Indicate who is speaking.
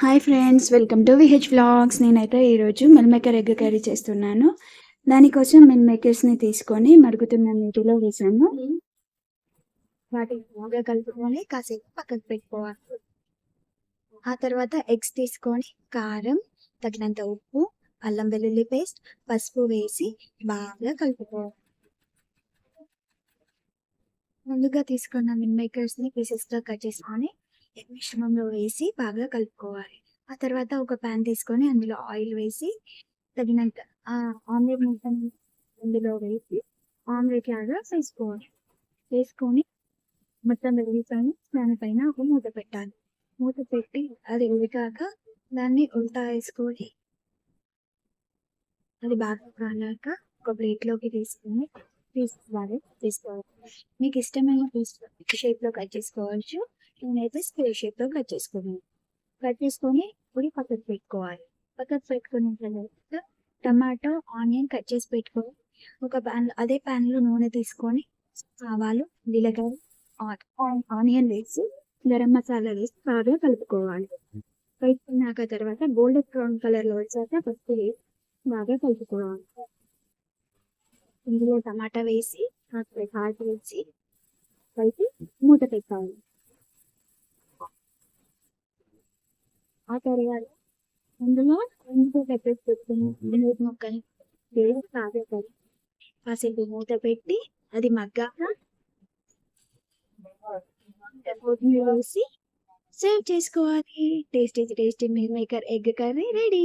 Speaker 1: Hi friends welcome to V H vlogs. నేనైతే ఈరోజు Meal Maker egg curry చేస్తున్నాను. దానికోసం మిల్ మేకర్స్ని తీసుకొని మరుగుతున్న నీటిలో వేసాను. వాటిని బాగా కలుపుకొని కాసేపు పక్కకు పెట్టుకోవాలి. ఆ తర్వాత ఎగ్స్ తీసుకొని కారం తగినంత ఉప్పు అల్లం వెల్లుల్లి పేస్ట్ పసుపు వేసి బాగా కలుపుకోవాలి. ముందుగా తీసుకున్న మిల్ మేకర్స్ని పీసెస్గా కట్ చేసుకొని మిశ్రమంలో వేసి బాగా కలుపుకోవాలి. ఆ తర్వాత ఒక ప్యాన్ తీసుకొని అందులో ఆయిల్ వేసి తగినంత ఆమ్లెట్ మొత్తం అందులో వేసి ఆమ్లెట్ లాగా వేసుకోవాలి. వేసుకొని మొత్తం వెలిగిపోయి దానిపైన ఒక మూత పెట్టాలి. మూత పెట్టి అది ఉడికాక దాన్ని ఉల్టా వేసుకొని అది బాగా కాలాక ఒక ప్లేట్లోకి తీసుకొని తీసుకోవాలి. తీసుకోవాలి. మీకు ఇష్టమైన పీస్ షేప్లో కట్ చేసుకోవచ్చు. నేనైతే స్క్వేర్ షేప్లో కట్ చేసుకున్నాను. కట్ చేసుకొని పొడి పక్కకు పెట్టుకోవాలి. పక్కకు పెట్టుకున్న తర్వాత టమాటో ఆనియన్ కట్ చేసి పెట్టుకొని ఒక ప్యాన్ అదే ప్యాన్లో నూనె తీసుకొని ఆవాలు జీలకర్ర ఆనియన్ వేసి గరం మసాలా వేసి బాగా కలుపుకోవాలి. కలుపుకున్నాక తర్వాత గోల్డెన్ బ్రౌన్ కలర్లో వచ్చాక పసుపు వేసి బాగా కలుపుకోవాలి. ఇందులో టమాటా వేసి హాట్ వేసి కలిపి మూత పెట్టాలి. ఆ తర్వాత అందులో పెట్టుకుని ఉల్లిపాయ ముక్కని కాసేపు కాసేపు మూత పెట్టి అది మగ్గాక కొత్తిమీర వేసి సర్వ్ చేసుకోవాలి. Tasty tasty meal maker egg curry ready